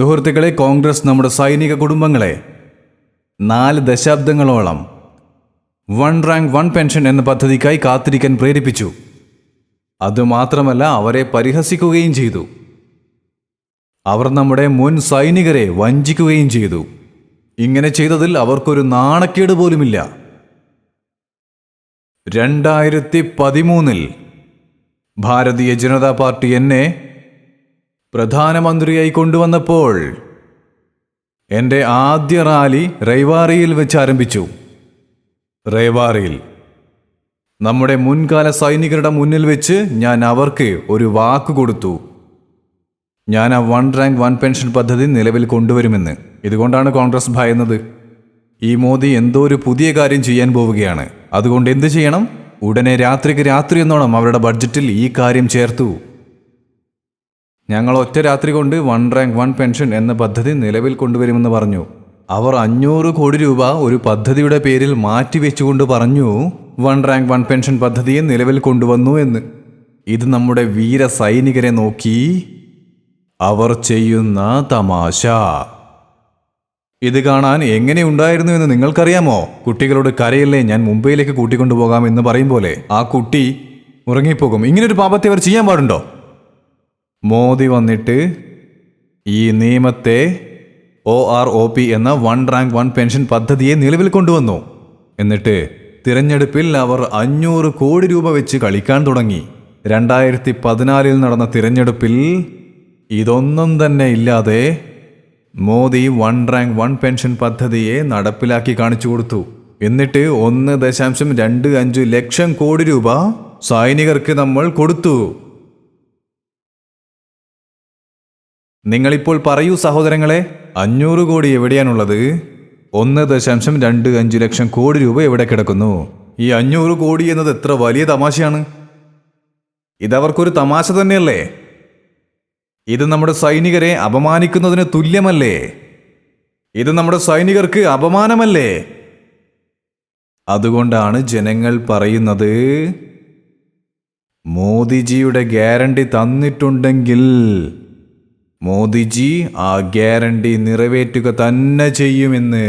സുഹൃത്തുക്കളെ കോൺഗ്രസ് നമ്മുടെ സൈനിക കുടുംബങ്ങളെ നാല് ദശാബ്ദങ്ങളോളം വൺ റാങ്ക് വൺ പെൻഷൻ എന്ന പദ്ധതിക്കായി കാത്തിരിക്കാൻ പ്രേരിപ്പിച്ചു. അതുമാത്രമല്ല അവരെ പരിഹസിക്കുകയും ചെയ്തു. അവർ നമ്മുടെ മുൻ സൈനികരെ വഞ്ചിക്കുകയും ചെയ്തു. ഇങ്ങനെ ചെയ്തതിൽ അവർക്കൊരു നാണക്കേട് പോലുമില്ല. രണ്ടായിരത്തി പതിമൂന്നിൽ ഭാരതീയ ജനതാ പാർട്ടി എന്നെ പ്രധാനമന്ത്രിയായി കൊണ്ടുവന്നപ്പോൾ എന്റെ ആദ്യ റാലി റൈവാറിയിൽ വെച്ച് ആരംഭിച്ചു. റേവാറിയിൽ നമ്മുടെ മുൻകാല സൈനികരുടെ മുന്നിൽ വെച്ച് ഞാൻ അവർക്ക് ഒരു വാക്ക് കൊടുത്തു. ഞാൻ ആ വൺ റാങ്ക് വൺ പെൻഷൻ പദ്ധതി നിലവിൽ കൊണ്ടുവരുമെന്ന്. ഇതുകൊണ്ടാണ് കോൺഗ്രസ് ഭയന്നത്. ഈ മോദി എന്തോ ഒരു പുതിയ കാര്യം ചെയ്യാൻ പോവുകയാണ്. അതുകൊണ്ട് എന്ത് ചെയ്യണം? ഉടനെ രാത്രിക്ക് രാത്രി എന്നോണം അവരുടെ ബഡ്ജറ്റിൽ ഈ കാര്യം ചേർത്തു. ഞങ്ങൾ ഒറ്റ രാത്രി കൊണ്ട് വൺ റാങ്ക് വൺ പെൻഷൻ എന്ന പദ്ധതി നിലവിൽ കൊണ്ടുവരുമെന്ന് പറഞ്ഞു. അവർ അഞ്ഞൂറ് കോടി രൂപ ഒരു പദ്ധതിയുടെ പേരിൽ മാറ്റിവെച്ചുകൊണ്ട് പറഞ്ഞു വൺ റാങ്ക് വൺ പെൻഷൻ പദ്ധതിയെ നിലവിൽ കൊണ്ടുവന്നു എന്ന്. ഇത് നമ്മുടെ വീര സൈനികരെ നോക്കി അവർ ചെയ്യുന്ന തമാശ. ഇത് കാണാൻ എങ്ങനെയുണ്ടായിരുന്നു എന്ന് നിങ്ങൾക്കറിയാമോ? കുട്ടികളോട് കരയല്ലേ ഞാൻ മുംബൈയിലേക്ക് കൂട്ടിക്കൊണ്ടുപോകാം എന്ന് പറയും പോലെ ആ കുട്ടി ഉറങ്ങിപ്പോകും. ഇങ്ങനൊരു പാപത്തെ അവർ ചെയ്യാൻ പാടുണ്ടോ? മോദി വന്നിട്ട് ഈ നിയമത്തെ ഒ ആർ ഒ പി എന്ന വൺ റാങ്ക് വൺ പെൻഷൻ പദ്ധതിയെ നിലവിൽ കൊണ്ടുവന്നു. എന്നിട്ട് തിരഞ്ഞെടുപ്പിൽ അവർ അഞ്ഞൂറ് കോടി രൂപ വെച്ച് കളിക്കാൻ തുടങ്ങി. രണ്ടായിരത്തി പതിനാലിൽ നടന്ന തിരഞ്ഞെടുപ്പിൽ ഇതൊന്നും തന്നെ ഇല്ലാതെ Modi one rank one pension പദ്ധതിയെ നടപ്പിലാക്കി കാണിച്ചു കൊടുത്തു. എന്നിട്ട് ഒന്ന് ദശാംശം രണ്ട് അഞ്ച് ലക്ഷം കോടി രൂപ സൈനികർക്ക് നമ്മൾ കൊടുത്തു. നിങ്ങളിപ്പോൾ പറയൂ സഹോദരങ്ങളെ അഞ്ഞൂറ് കോടി എവിടെയാണുള്ളത്? ഒന്ന് ദശാംശം രണ്ട് അഞ്ച് ലക്ഷം കോടി രൂപ എവിടെ കിടക്കുന്നു? ഈ അഞ്ഞൂറ് കോടി എന്നത് എത്ര വലിയ തമാശയാണ്? ഇതവർക്കൊരു തമാശ തന്നെയല്ലേ? ഇത് നമ്മുടെ സൈനികരെ അപമാനിക്കുന്നതിന് തുല്യമല്ലേ? ഇത് നമ്മുടെ സൈനികർക്ക് അപമാനമല്ലേ? അതുകൊണ്ടാണ് ജനങ്ങൾ പറയുന്നത് മോദിജിയുടെ ഗ്യാരണ്ടി തന്നിട്ടുണ്ടെങ്കിൽ മോദിജി ആ ഗ്യാരണ്ടി നിറവേറ്റുക തന്നെ ചെയ്യുമെന്ന്